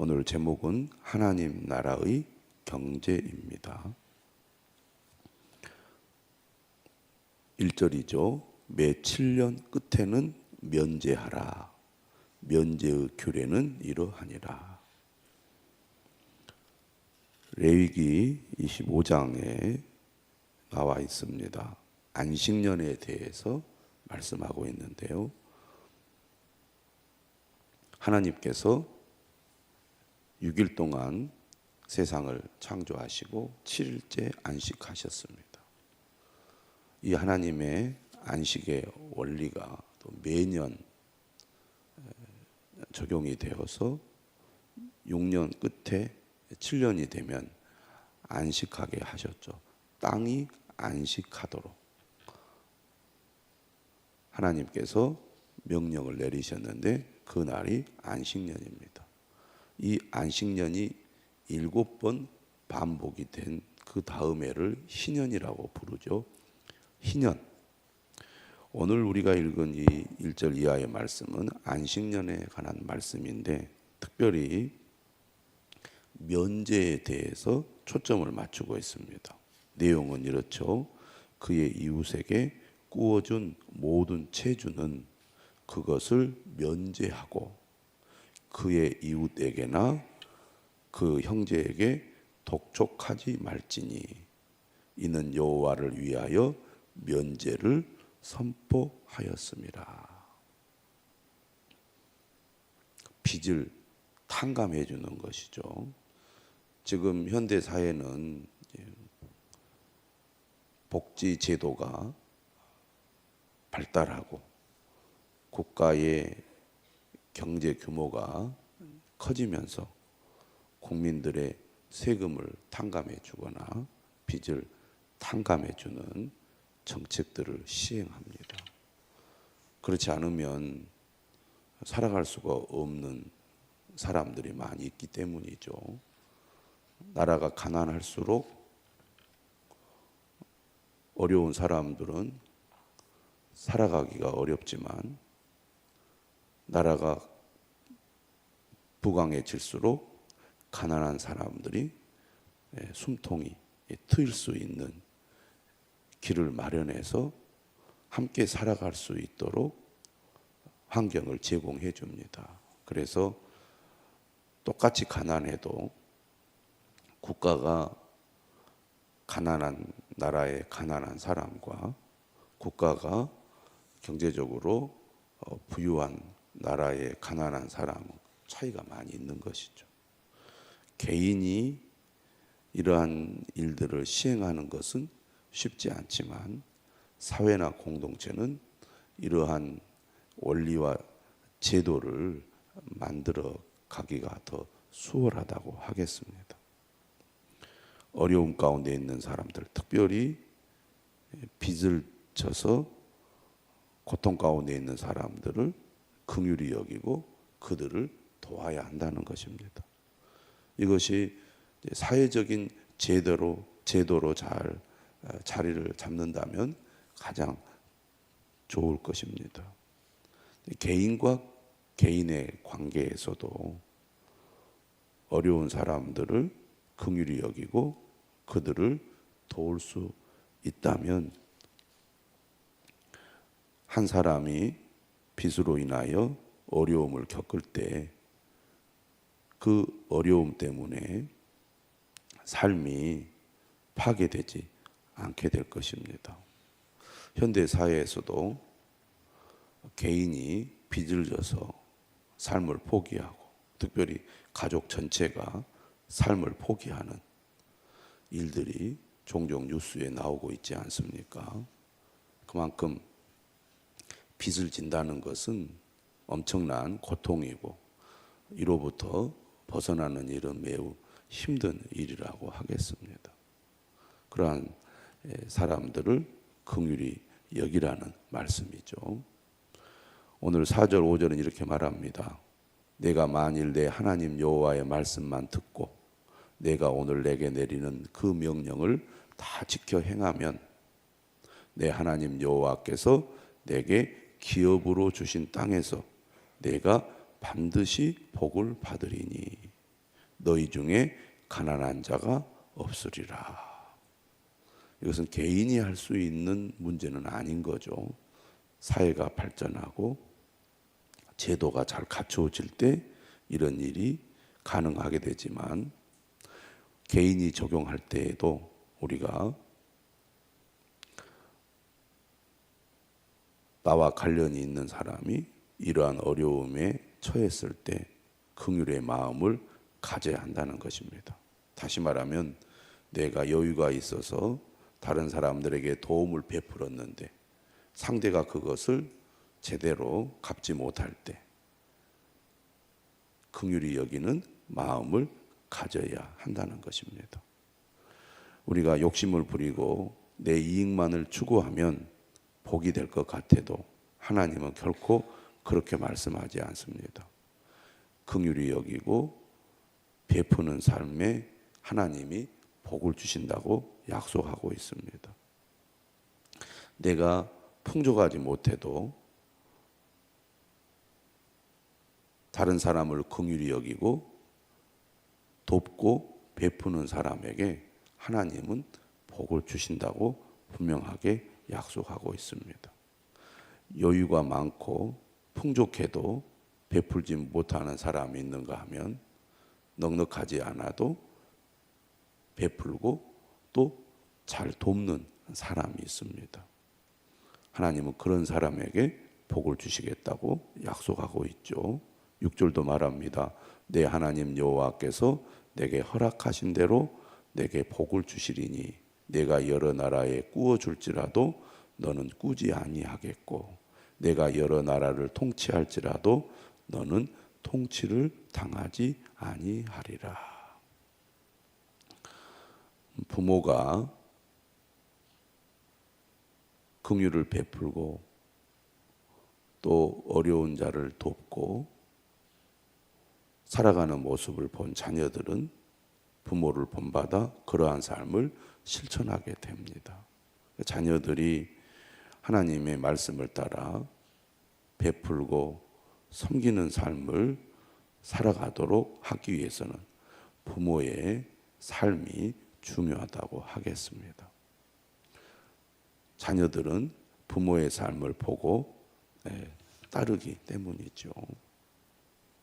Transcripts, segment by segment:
오늘 제목은 하나님 나라의 경제입니다. 1절이죠. 매 7년 끝에는 면제하라. 면제의 규례는 이러하니라. 레위기 25장에 나와 있습니다. 안식년에 대해서 말씀하고 있는데요. 하나님께서 6일 동안 세상을 창조하시고 7일째 안식하셨습니다. 이 하나님의 안식의 원리가 또 매년 적용이 되어서 6년 끝에 7년이 되면 안식하게 하셨죠. 땅이 안식하도록 하나님께서 명령을 내리셨는데 그 날이 안식년입니다. 이 안식년이 일곱 번 반복이 된 그 다음 해를 희년이라고 부르죠. 희년. 오늘 우리가 읽은 이 1절 이하의 말씀은 안식년에 관한 말씀인데 특별히 면제에 대해서 초점을 맞추고 있습니다. 내용은 이렇죠. 그의 이웃에게 구워준 모든 체주는 그것을 면제하고 그의 이웃에게나 그 형제에게 독촉하지 말지니 이는 여호와를 위하여 면제를 선포하였습니다. 빚을 탕감해 주는 것이죠. 지금 현대 사회는 복지 제도가 발달하고 국가의 경제 규모가 커지면서 국민들의 세금을 탕감해 주거나 빚을 탕감해 주는 정책들을 시행합니다. 그렇지 않으면 살아갈 수가 없는 사람들이 많이 있기 때문이죠. 나라가 가난할수록 어려운 사람들은 살아가기가 어렵지만 나라가 부강해질수록 가난한 사람들이 예, 숨통이 트일 수 있는 길을 마련해서 함께 살아갈 수 있도록 환경을 제공해 줍니다. 그래서 똑같이 가난해도 국가가 가난한 나라의 가난한 사람과 국가가 경제적으로 어, 부유한 나라의 가난한 사람은 차이가 많이 있는 것이죠. 개인이 이러한 일들을 시행하는 것은 쉽지 않지만 사회나 공동체는 이러한 원리와 제도를 만들어 가기가 더 수월하다고 하겠습니다. 어려움 가운데 있는 사람들, 특별히 빚을 져서 고통 가운데 있는 사람들을 긍휼히 여기고 그들을 도와야 한다는 것입니다. 이것이 사회적인 제도로 제도로 잘 어, 자리를 잡는다면 가장 좋을 것입니다. 개인과 개인의 관계에서도 어려운 사람들을 긍휼히 여기고 그들을 도울 수 있다면 한 사람이 빚으로 인하여 어려움을 겪을 때 그 어려움 때문에 삶이 파괴되지 않게 될 것입니다. 현대 사회에서도 개인이 빚을 져서 삶을 포기하고 특별히 가족 전체가 삶을 포기하는 일들이 종종 뉴스에 나오고 있지 않습니까? 그만큼 빚을 진다는 것은 엄청난 고통이고 이로부터 벗어나는 일은 매우 힘든 일이라고 하겠습니다. 그러한 사람들을 긍휼히 여기라는 말씀이죠. 오늘 4절 5절은 이렇게 말합니다. 내가 만일 내 하나님 여호와의 말씀만 듣고 내가 오늘 내게 내리는 그 명령을 다 지켜 행하면 내 하나님 여호와께서 내게 기업으로 주신 땅에서 내가 반드시 복을 받으리니 너희 중에 가난한 자가 없으리라. 이것은 개인이 할 수 있는 문제는 아닌 거죠. 사회가 발전하고 제도가 잘 갖추어질 때 이런 일이 가능하게 되지만 개인이 적용할 때에도 우리가 나와 관련이 있는 사람이 이러한 어려움에 처했을 때 긍휼의 마음을 가져야 한다는 것입니다. 다시 말하면 내가 여유가 있어서 다른 사람들에게 도움을 베풀었는데 상대가 그것을 제대로 갚지 못할 때 긍휼히 여기는 마음을 가져야 한다는 것입니다. 우리가 욕심을 부리고 내 이익만을 추구하면 복이 될 것 같아도 하나님은 결코 그렇게 말씀하지 않습니다. 긍휼히 여기고 베푸는 삶에 하나님이 복을 주신다고 약속하고 있습니다. 내가 풍족하지 못해도 다른 사람을 긍휼히 여기고 돕고 베푸는 사람에게 하나님은 복을 주신다고 분명하게 약속하고 있습니다. 여유가 많고 풍족해도 베풀지 못하는 사람이 있는가 하면 넉넉하지 않아도 베풀고 또 잘 돕는 사람이 있습니다. 하나님은 그런 사람에게 복을 주시겠다고 약속하고 있죠. 6절도 말합니다. 내 하나님 여호와께서 내게 허락하신 대로 내게 복을 주시리니 내가 여러 나라에 꾸어 줄지라도 너는 꾸지 아니하겠고 내가 여러 나라를 통치할지라도 너는 통치를 당하지 아니하리라. 부모가 긍휼을 베풀고 또 어려운 자를 돕고 살아가는 모습을 본 자녀들은 부모를 본받아 그러한 삶을 실천하게 됩니다. 자녀들이 하나님의 말씀을 따라 베풀고 섬기는 삶을 살아가도록 하기 위해서는 부모의 삶이 중요하다고 하겠습니다. 자녀들은 부모의 삶을 보고 예, 따르기 때문이죠.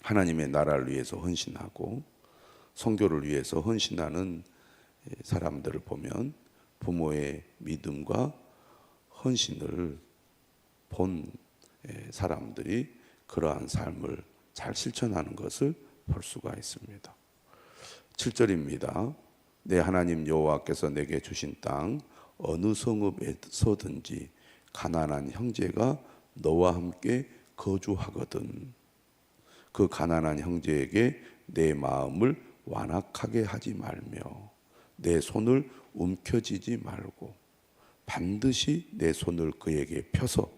하나님의 나라를 위해서 헌신하고 성교를 위해서 헌신하는 예, 사람들을 보면 부모의 믿음과 헌신을 본 예, 사람들이 그러한 삶을 잘 실천하는 것을 볼 수가 있습니다. 7절입니다. 내 하나님 여호와께서 내게 주신 땅 어느 성읍에서든지 가난한 형제가 너와 함께 거주하거든 그 가난한 형제에게 내 마음을 완악하게 하지 말며 내 손을 움켜쥐지 말고 반드시 내 손을 그에게 펴서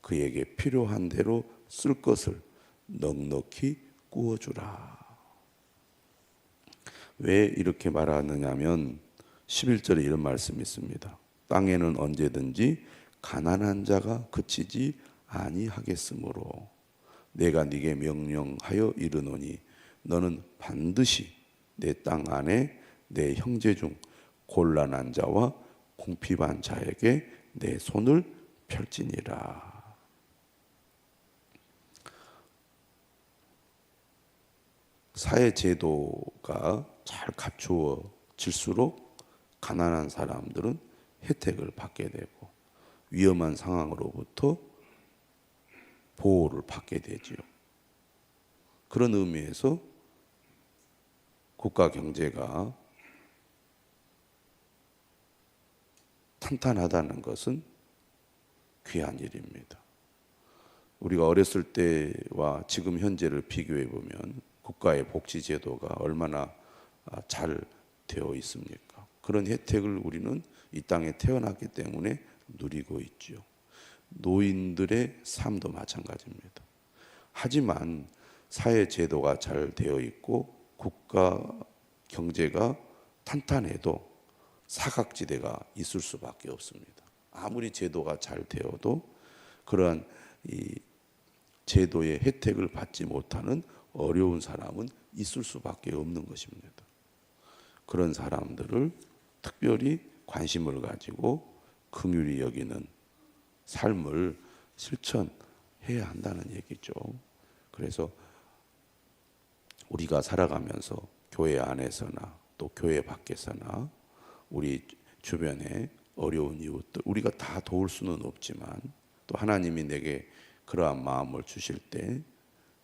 그에게 필요한 대로 쓸 것을 넉넉히 구워주라. 왜 이렇게 말하느냐면 11절에 이런 말씀이 있습니다. 땅에는 언제든지 가난한 자가 그치지 아니하겠으므로 내가 네게 명령하여 이르노니 너는 반드시 내 땅 안에 내 형제 중 곤란한 자와 궁핍한 자에게 내 손을 펼지니라. 사회 제도가 잘 갖추어질수록 가난한 사람들은 혜택을 받게 되고 위험한 상황으로부터 보호를 받게 되지요. 그런 의미에서 국가 경제가 탄탄하다는 것은 귀한 일입니다. 우리가 어렸을 때와 지금 현재를 비교해 보면 국가의 복지 제도가 얼마나 아, 잘 되어 있습니까? 그런 혜택을 우리는 이 땅에 태어났기 때문에 누리고 있죠. 노인들의 삶도 마찬가지입니다. 하지만 사회 제도가 잘 되어 있고 국가 경제가 탄탄해도 사각지대가 있을 수밖에 없습니다. 아무리 제도가 잘 되어도 그러한 이 제도의 혜택을 받지 못하는 어려운 사람은 있을 수밖에 없는 것입니다. 그런 사람들을 특별히 관심을 가지고 긍휼히 여기는 삶을 실천해야 한다는 얘기죠. 그래서 우리가 살아가면서 교회 안에서나 또 교회 밖에서나 우리 주변에 어려운 이웃들 우리가 다 도울 수는 없지만 또 하나님이 내게 그러한 마음을 주실 때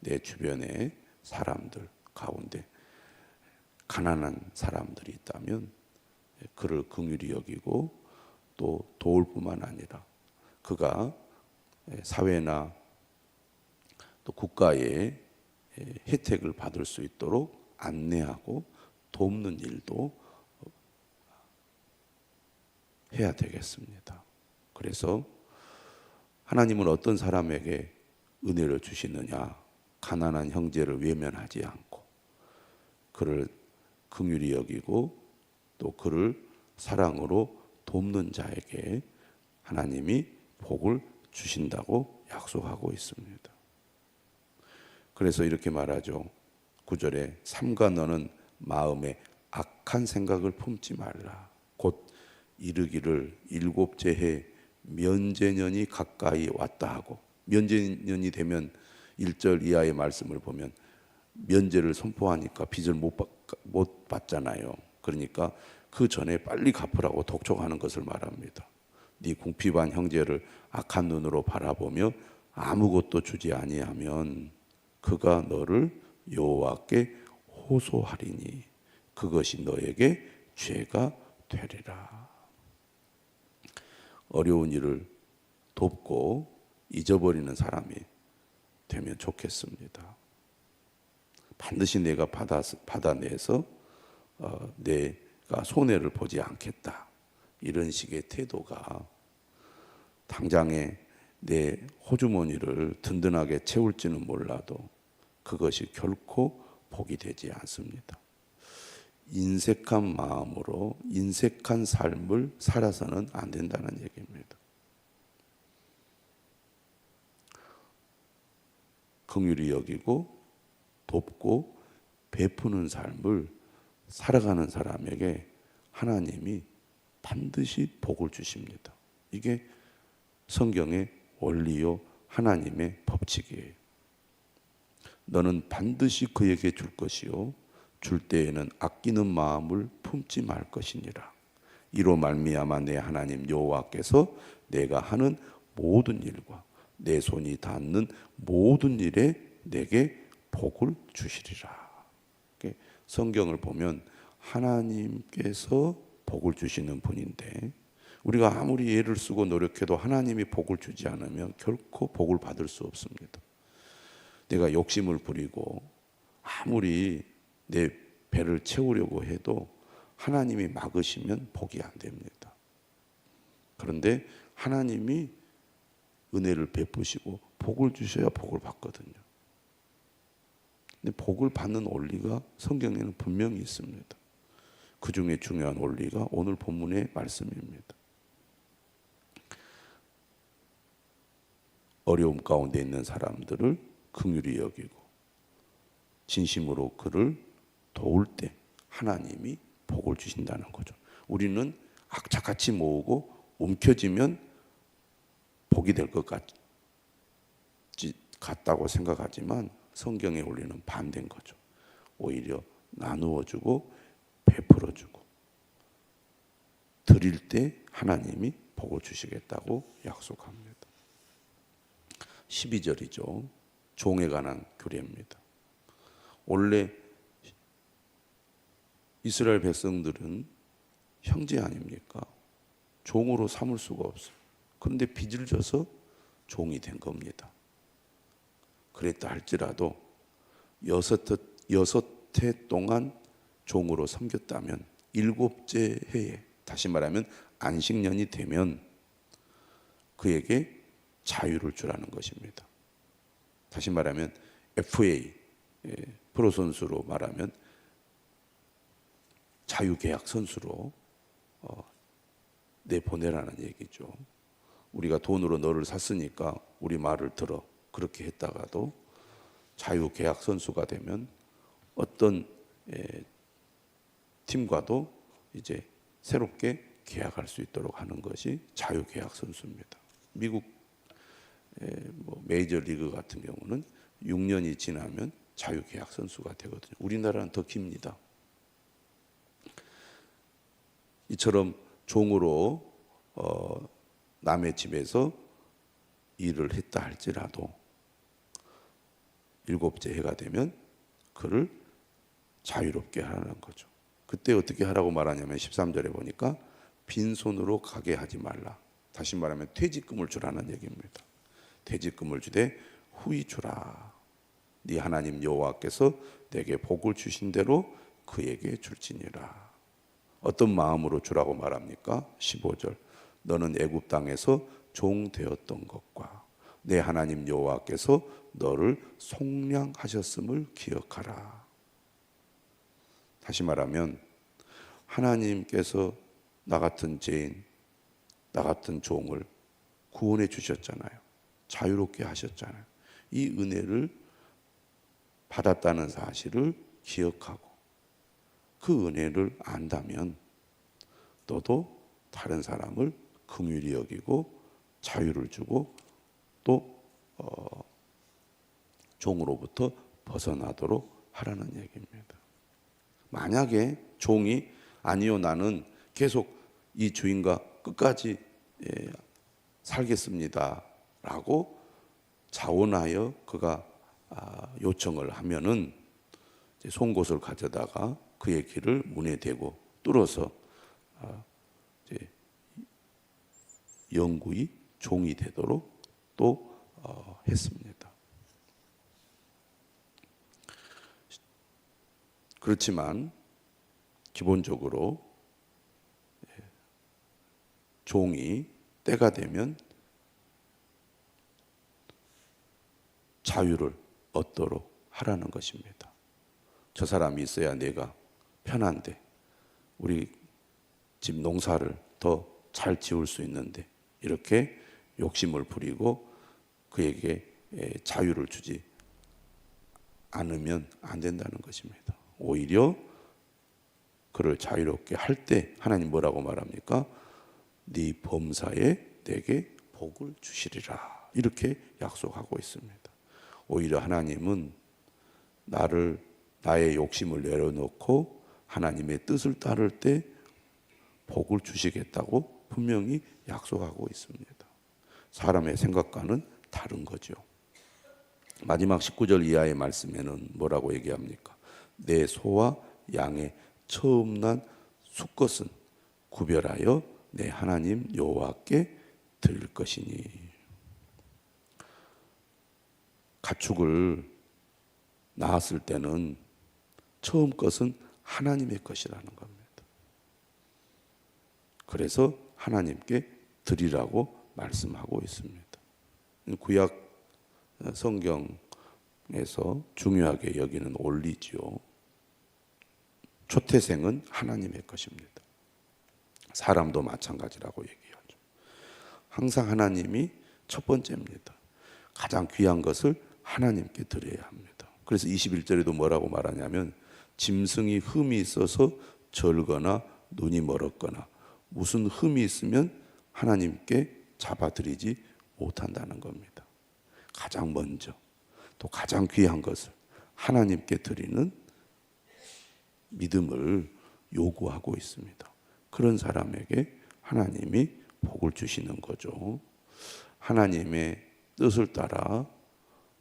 내 주변에 사람들 가운데 가난한 사람들이 있다면 그를 긍휼히 여기고 또 도울 뿐만 아니라 그가 사회나 또 국가의 혜택을 받을 수 있도록 안내하고 돕는 일도 해야 되겠습니다. 그래서 하나님은 어떤 사람에게 은혜를 주시느냐? 가난한 형제를 외면하지 않고 그를 긍휼히 여기고 또 그를 사랑으로 돕는 자에게 하나님이 복을 주신다고 약속하고 있습니다. 그래서 이렇게 말하죠. 구절에 삼가 너는 마음에 악한 생각을 품지 말라. 곧 이르기를 일곱째 해 면제년이 가까이 왔다 하고 면제년이 되면 1절 이하의 말씀을 보면 면제를 선포하니까 빚을 못, 받, 못 받잖아요. 그러니까 그 전에 빨리 갚으라고 독촉하는 것을 말합니다. 네 궁핍한 형제를 악한 눈으로 바라보며 아무것도 주지 아니하면 그가 너를 여호와께 호소하리니 그것이 너에게 죄가 되리라. 어려운 일을 돕고 잊어버리는 사람이 되면 좋겠습니다. 반드시 내가 받아 받아내서 어, 내가 손해를 보지 않겠다 이런 식의 태도가 당장에 내 호주머니를 든든하게 채울지는 몰라도 그것이 결코 복이 되지 않습니다. 인색한 마음으로 인색한 삶을 살아서는 안 된다는 얘기입니다. 긍휼히 여기고 돕고 베푸는 삶을 살아가는 사람에게 하나님이 반드시 복을 주십니다. 이게 성경의 원리요 하나님의 법칙이에요. 너는 반드시 그에게 줄 것이요 줄 때에는 아끼는 마음을 품지 말 것이니라. 이로 말미암아 내 하나님 여호와께서 내가 하는 모든 일과 내 손이 닿는 모든 일에 내게 복을 주시리라. 성경을 보면 하나님께서 복을 주시는 분인데 우리가 아무리 애를 쓰고 노력해도 하나님이 복을 주지 않으면 결코 복을 받을 수 없습니다. 내가 욕심을 부리고 아무리 내 배를 채우려고 해도 하나님이 막으시면 복이 안 됩니다. 그런데 하나님이 은혜를 베푸시고 복을 주셔야 복을 받거든요. 근데 복을 받는 원리가 성경에는 분명히 있습니다. 그 중에 중요한 원리가 오늘 본문의 말씀입니다. 어려움 가운데 있는 사람들을 긍휼히 여기고 진심으로 그를 도울 때 하나님이 복을 주신다는 거죠. 우리는 악착같이 모으고 움켜쥐면 복이 될 것 같다고 생각하지만 성경의 원리는 반대인 거죠. 오히려 나누어 주고 베풀어 주고 드릴 때 하나님이 복을 주시겠다고 약속합니다. 12절이죠. 종에 관한 규례입니다. 원래 이스라엘 백성들은 형제 아닙니까? 종으로 삼을 수가 없어요. 그런데 빚을 져서 종이 된 겁니다. 그랬다 할지라도 여섯, 여섯 해 동안 종으로 섬겼다면 일곱째 해에 다시 말하면 안식년이 되면 그에게 자유를 주라는 것입니다. 다시 말하면 FA 예, 프로 선수로 말하면 자유계약 선수로 어, 내보내라는 얘기죠. 우리가 돈으로 너를 샀으니까 우리 말을 들어 그렇게 했다가도 자유 계약 선수가 되면 어떤 에, 팀과도 이제 새롭게 계약할 수 있도록 하는 것이 자유 계약 선수입니다. 미국 에, 뭐 메이저 리그 같은 경우는 6년이 지나면 자유 계약 선수가 되거든요. 우리나라는 더 깁니다. 이처럼 종으로 어, 남의 집에서 일을 했다 할지라도 일곱째 해가 되면 그를 자유롭게 하라는 거죠. 그때 어떻게 하라고 말하냐면 13절에 보니까 빈손으로 가게 하지 말라. 다시 말하면 퇴직금을 주라는 얘기입니다. 퇴직금을 주되 후히 주라. 네 하나님 여호와께서 내게 복을 주신 대로 그에게 줄지니라. 어떤 마음으로 주라고 말합니까? 15절. 너는 애굽 땅에서 종 되었던 것과 내 하나님 여호와께서 너를 속량하셨음을 기억하라. 다시 말하면 하나님께서 나 같은 죄인, 나 같은 종을 구원해 주셨잖아요. 자유롭게 하셨잖아요. 이 은혜를 받았다는 사실을 기억하고 그 은혜를 안다면 너도 다른 사람을 긍휼히 여기고 자유를 주고 또 어, 종으로부터 벗어나도록 하라는 얘기입니다. 만약에 종이 아니요 나는 계속 이 주인과 끝까지 예, 살겠습니다라고 자원하여 그가 아, 요청을 하면은 송곳을 가져다가 그의 길을 문에 대고 뚫어서 아, 영구히 종이 되도록 또 어, 했습니다. 그렇지만 기본적으로 예, 종이 때가 되면 자유를 얻도록 하라는 것입니다. 저 사람이 있어야 내가 편한데 우리 집 농사를 더 잘 지을 수 있는데 이렇게 욕심을 부리고 그에게 예, 자유를 주지 않으면 안 된다는 것입니다. 오히려 그를 자유롭게 할 때 하나님 뭐라고 말합니까? 네 범사에 내게 복을 주시리라 이렇게 약속하고 있습니다. 오히려 하나님은 나를 나의 욕심을 내려놓고 하나님의 뜻을 따를 때 복을 주시겠다고 분명히 약속하고 있습니다. 사람의 생각과는 다른 거죠. 마지막 19절 이하의 말씀에는 뭐라고 얘기합니까? 내 소와 양의 처음 난 수것은 구별하여 내 하나님 여호와께 드릴 것이니 가축을 낳았을 때는 처음 것은 하나님의 것이라는 겁니다. 그래서 하나님께 드리라고 말씀하고 있습니다. 구약 성경에서 중요하게 여기는 원리지요. 초태생은 하나님의 것입니다. 사람도 마찬가지라고 얘기하죠. 항상 하나님이 첫 번째입니다. 가장 귀한 것을 하나님께 드려야 합니다. 그래서 21절에도 뭐라고 말하냐면 짐승이 흠이 있어서 절거나 눈이 멀었거나 무슨 흠이 있으면 하나님께 잡아드리지 못한다는 겁니다. 가장 먼저 또 가장 귀한 것을 하나님께 드리는 믿음을 요구하고 있습니다. 그런 사람에게 하나님이 복을 주시는 거죠. 하나님의 뜻을 따라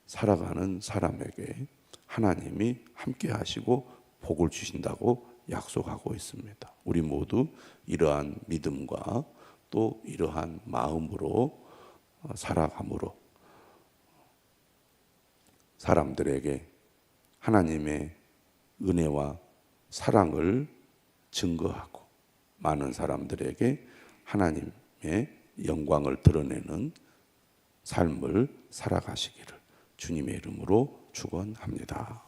살아가는 사람에게 하나님이 함께 하시고 복을 주신다고 약속하고 있습니다. 우리 모두 이러한 믿음과 또 이러한 마음으로 어, 살아감으로 사람들에게 하나님의 은혜와 사랑을 증거하고 많은 사람들에게 하나님의 영광을 드러내는 삶을 살아가시기를 주님의 이름으로 축원합니다.